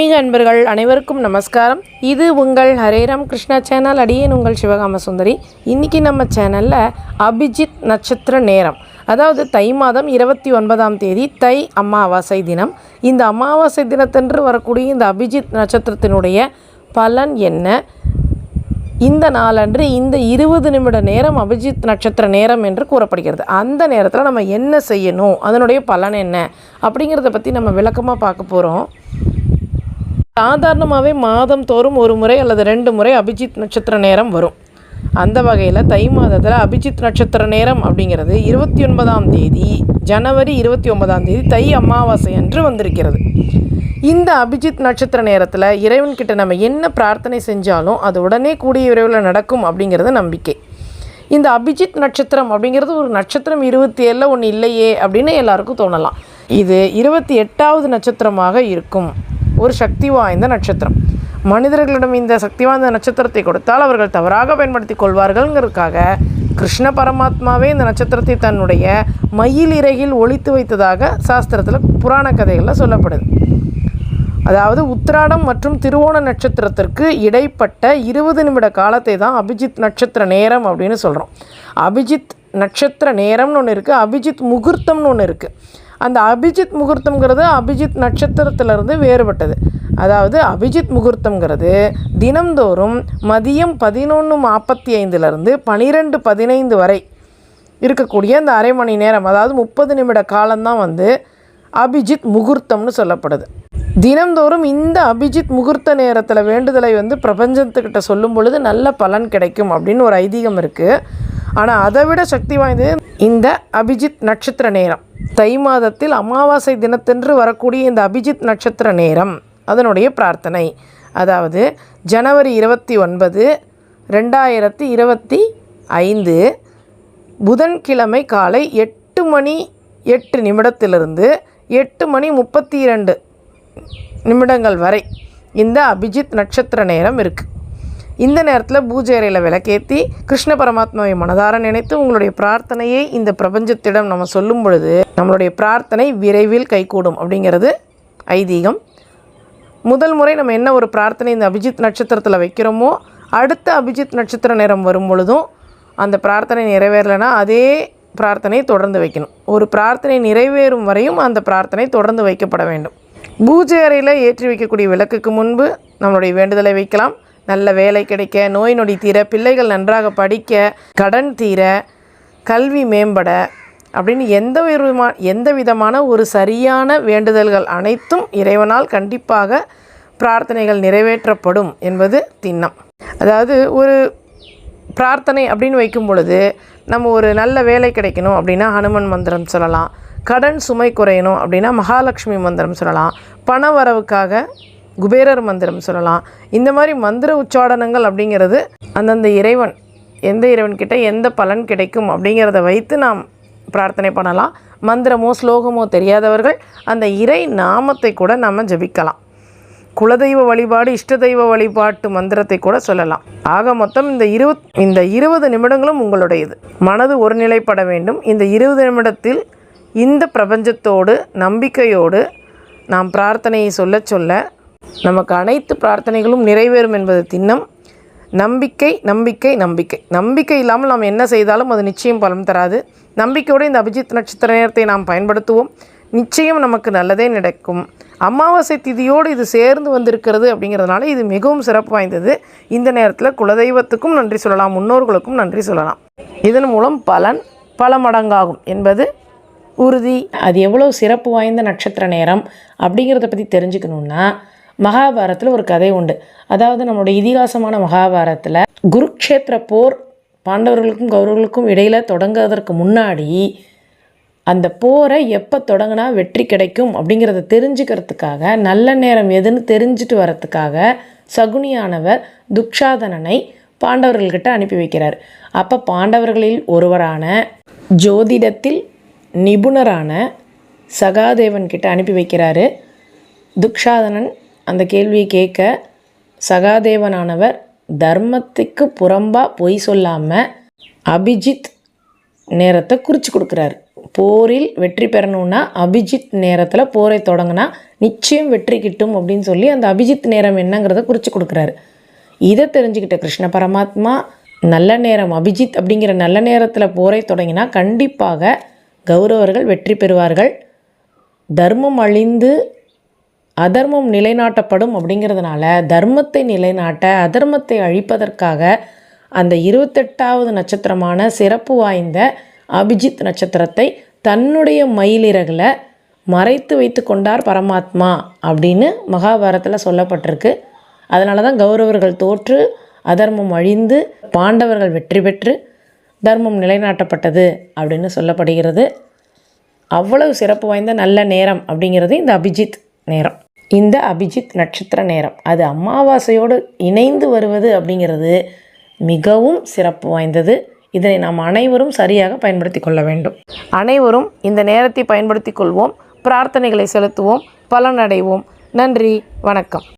ஆன்மீக அன்பர்கள் அனைவருக்கும் நமஸ்காரம். இது உங்கள் ஹரேராம் கிருஷ்ணா சேனல் அடியேன் உங்கள் சிவகாம சுந்தரி. இன்றைக்கி நம்ம சேனலில் அபிஜித் நட்சத்திர நேரம். அதாவது தை மாதம் இருபத்தி ஒன்பதாம் தேதி தை அமாவாசை தினம். இந்த அமாவாசை தினத்தன்று வரக்கூடிய இந்த அபிஜித் நட்சத்திரத்தினுடைய பலன் என்ன? இந்த நாளன்று இந்த இருபது நிமிட நேரம் அபிஜித் நட்சத்திர நேரம் என்று கூறப்படுகிறது. அந்த நேரத்தில் நம்ம என்ன செய்யணும்? அதனுடைய பலன் என்ன? அப்படிங்கிறத பற்றி நம்ம விளக்கமாக பார்க்க போகிறோம் சாதாரணமாகவே மாதம் தோறும் ஒரு முறை அல்லது ரெண்டு முறை அபிஜித் நட்சத்திர நேரம் வரும். அந்த வகையில் தை மாதத்தில் அபிஜித் நட்சத்திர நேரம் அப்படிங்கிறது இருபத்தி ஒன்பதாம் தேதி ஜனவரி இருபத்தி ஒன்பதாம் தேதி தை அமாவாசை அன்று வந்திருக்கிறது. இந்த அபிஜித் நட்சத்திர நேரத்தில் இறைவன்கிட்ட நம்ம என்ன பிரார்த்தனை செஞ்சாலும் அது உடனே கூடிய விரைவில் நடக்கும் அப்படிங்கிறது நம்பிக்கை. இந்த அபிஜித் நட்சத்திரம் அப்படிங்கிறது ஒரு நட்சத்திரம் இருபத்தி ஏழில் ஒன்று இல்லையே அப்படின்னு எல்லாருக்கும் தோணலாம். இது இருபத்தி எட்டாவது நட்சத்திரமாக இருக்கும். ஒரு சக்தி வாய்ந்த நட்சத்திரம். மனிதர்களிடம் இந்த சக்தி வாய்ந்த நட்சத்திரத்தை கொடுத்தால் அவர்கள் தவறாக பயன்படுத்தி கொள்வார்கள்ங்கிறதுக்காக கிருஷ்ண பரமாத்மாவே இந்த நட்சத்திரத்தை தன்னுடைய மயில் இறகில் ஒழித்து வைத்ததாக சாஸ்திரத்தில் புராண கதைகளில் சொல்லப்படுது. அதாவது உத்திராடம் மற்றும் திருவோண நட்சத்திரத்திற்கு இடைப்பட்ட இருபது நிமிட காலத்தை தான் அபிஜித் நட்சத்திர நேரம் அப்படின்னு சொல்கிறோம் அபிஜித் நட்சத்திர நேரம்னு ஒன்று இருக்குது அபிஜித் முகூர்த்தம்னு ஒன்று இருக்குது அந்த அபிஜித் முகூர்த்தம்ங்கிறது அபிஜித் நட்சத்திரத்திலிருந்து வேறுபட்டது. அதாவது அபிஜித் முகூர்த்தம்ங்கிறது தினம்தோறும் மதியம் பதினொன்று நாற்பத்தி ஐந்துலேருந்து பனிரெண்டு பதினைந்து வரை இருக்கக்கூடிய அந்த அரை மணி நேரம் அதாவது முப்பது நிமிட காலம்தான் வந்து அபிஜித் முகூர்த்தம்னு சொல்லப்படுது. தினம்தோறும் இந்த அபிஜித் முகூர்த்த நேரத்தில் வேண்டுதலை வந்து பிரபஞ்சத்துக்கிட்ட சொல்லும் பொழுது நல்ல பலன் கிடைக்கும் அப்படின்னு ஒரு ஐதீகம் இருக்குது ஆனால் அதை விட சக்தி வாய்ந்தது இந்த அபிஜித் நட்சத்திர நேரம். தை மாதத்தில் அமாவாசை தினத்தன்று வரக்கூடிய இந்த அபிஜித் நட்சத்திர நேரம் அதனுடைய பிரார்த்தனை. அதாவது ஜனவரி இருபத்தி ஒன்பது ரெண்டாயிரத்தி இருபத்தி ஐந்து புதன்கிழமை காலை எட்டு மணி எட்டு நிமிடத்திலிருந்து எட்டு மணி முப்பத்தி இரண்டு நிமிடங்கள் வரை இந்த அபிஜித் நட்சத்திர நேரம் இருக்குது இந்த நேரத்தில் பூஜை அறையில் விளக்கேற்றி கிருஷ்ண பரமாத்மாவை மனதார நினைத்து உங்களுடைய பிரார்த்தனையை இந்த பிரபஞ்சத்திடம் நம்ம சொல்லும் பொழுது நம்மளுடைய பிரார்த்தனை விரைவில் கைகூடும் அப்படிங்கிறது ஐதீகம். முதல் முறை நம்ம என்ன ஒரு பிரார்த்தனை இந்த அபிஜித் நட்சத்திரத்தில் வைக்கிறோமோ அடுத்த அபிஜித் நட்சத்திர நேரம் வரும் பொழுதும் அந்த பிரார்த்தனை நிறைவேறலைன்னா அதே பிரார்த்தனை தொடர்ந்து வைக்கணும். ஒரு பிரார்த்தனை நிறைவேறும் வரையும் அந்த பிரார்த்தனை தொடர்ந்து வைக்கப்பட வேண்டும். பூஜை அறையில் ஏற்றி வைக்கக்கூடிய விளக்குக்கு முன்பு நம்மளுடைய வேண்டுதலை வைக்கலாம். நல்ல வேலை கிடைக்க நோய் நொடி தீர பிள்ளைகள் நன்றாக படிக்க கடன் தீர கல்வி மேம்பட அப்படின்னு எந்த விதமா எந்த விதமான ஒரு சரியான வேண்டுதல்கள் அனைத்தும் இறைவனால் கண்டிப்பாக பிரார்த்தனைகள் நிறைவேற்றப்படும் என்பது திண்ணம். அதாவது ஒரு பிரார்த்தனை அப்படின்னு வைக்கும் பொழுது நம்ம ஒரு நல்ல வேலை கிடைக்கணும் அப்படின்னா ஹனுமன் மந்திரம் சொல்லலாம். கடன் சுமை குறையணும் அப்படின்னா மகாலட்சுமி மந்திரம் சொல்லலாம். பண வரவுக்காக குபேரர் மந்திரம் சொல்லலாம். இந்த மாதிரி மந்திர உச்சாடனங்கள் அப்படிங்கிறது அந்தந்த இறைவன் எந்த இறைவன்கிட்ட எந்த பலன் கிடைக்கும் அப்படிங்கிறத வைத்து நாம் பிரார்த்தனை பண்ணலாம். மந்திரமோ ஸ்லோகமோ தெரியாதவர்கள் அந்த இறை நாமத்தை கூட நம்ம ஜபிக்கலாம். குலதெய்வ வழிபாடு இஷ்ட தெய்வ வழிபாட்டு மந்திரத்தை கூட சொல்லலாம். ஆக மொத்தம் இந்த இருபத் இந்த இருபது நிமிடங்களும் உங்களுடையது. மனது ஒருநிலைப்பட வேண்டும். இந்த இருபது நிமிடத்தில் இந்த பிரபஞ்சத்தோடு நம்பிக்கையோடு நாம் பிரார்த்தனையை சொல்ல சொல்ல நமக்கு அனைத்து பிரார்த்தனைகளும் நிறைவேறும் என்பது திண்ணம். நம்பிக்கை நம்பிக்கை நம்பிக்கை. நம்பிக்கை இல்லாமல் நாம் என்ன செய்தாலும் அது நிச்சயம் பலன் தராது. நம்பிக்கையோடு இந்த அபிஜித் நட்சத்திர நேரத்தை நாம் பயன்படுத்துவோம். நிச்சயம் நமக்கு நல்லதே நடக்கும். அமாவாசை திதியோடு இது சேர்ந்து வந்திருக்கிறது அப்படிங்கிறதுனால இது மிகவும் சிறப்பு வாய்ந்தது. இந்த நேரத்தில் குலதெய்வத்துக்கும் நன்றி சொல்லலாம் முன்னோர்களுக்கும் நன்றி சொல்லலாம். இதன் மூலம் பலன் பல மடங்காகும் என்பது உறுதி. அது எவ்வளோ சிறப்பு வாய்ந்த நட்சத்திர நேரம் அப்படிங்கிறத பற்றி தெரிஞ்சுக்கணுன்னா மகாபாரத்தில் ஒரு கதை உண்டு. அதாவது நம்மளுடைய இதிகாசமான மகாபாரத்தில் குருக்ஷேத்திர போர் பாண்டவர்களுக்கும் கௌரவர்களுக்கும் இடையில் தொடங்குவதற்கு முன்னாடி அந்த போரை எப்போ தொடங்கினா வெற்றி கிடைக்கும் அப்படிங்கிறத தெரிஞ்சுக்கிறதுக்காக நல்ல நேரம் எதுன்னு தெரிஞ்சுட்டு வரத்துக்காக சகுனியானவர் துக்ஷாதனனை பாண்டவர்கள்கிட்ட அனுப்பி வைக்கிறார். அப்போ பாண்டவர்களில் ஒருவரான ஜோதிடத்தில் நிபுணரான சகாதேவன் கிட்ட அனுப்பி வைக்கிறாரு. துக்ஷாதனன் அந்த கேள்வியை கேட்க சகாதேவனானவர் தர்மத்துக்கு புறம்பாக பொய் சொல்லாமல் அபிஜித் நேரத்தை குறித்து கொடுக்குறாரு. போரில் வெற்றி பெறணும்னா அபிஜித் நேரத்தில் போரை தொடங்கினா நிச்சயம் வெற்றி கிட்டும் அப்படின்னு சொல்லி அந்த அபிஜித் நேரம் என்னங்கிறத குறித்து கொடுக்குறாரு. இதை தெரிஞ்சுக்கிட்ட கிருஷ்ண பரமாத்மா நல்ல நேரம் அபிஜித் அப்படிங்கிற நல்ல நேரத்தில் போரை தொடங்கினா கண்டிப்பாக கௌரவர்கள் வெற்றி பெறுவார்கள். தர்மம் அழிந்து அதர்மம் நிலைநாட்டப்படும் அப்படிங்கிறதுனால தர்மத்தை நிலைநாட்ட அதர்மத்தை அழிப்பதற்காக அந்த இருபத்தெட்டாவது நட்சத்திரமான சிறப்பு வாய்ந்த அபிஜித் நட்சத்திரத்தை தன்னுடைய மயிலிறகில் மறைத்து வைத்து கொண்டார் பரமாத்மா அப்படின்னு மகாபாரத்தில் சொல்லப்பட்டிருக்கு. அதனால தான் கௌரவர்கள் தோற்று அதர்மம் அழிந்து பாண்டவர்கள் வெற்றி பெற்று தர்மம் நிலைநாட்டப்பட்டது அப்படின்னு சொல்லப்படுகிறது. அவ்வளவு சிறப்பு வாய்ந்த நல்ல நேரம் அப்படிங்கிறது இந்த அபிஜித் நேரம். இந்த அபிஜித் நட்சத்திர நேரம். அது அமாவாசையோடு இணைந்து வருவது அப்படிங்கிறது மிகவும் சிறப்பு வாய்ந்தது. இதனை நாம் அனைவரும் சரியாக பயன்படுத்தி கொள்ள வேண்டும். அனைவரும் இந்த நேரத்தை பயன்படுத்தி கொள்வோம். பிரார்த்தனைகளை செலுத்துவோம். பலனடைவோம். நன்றி. வணக்கம்.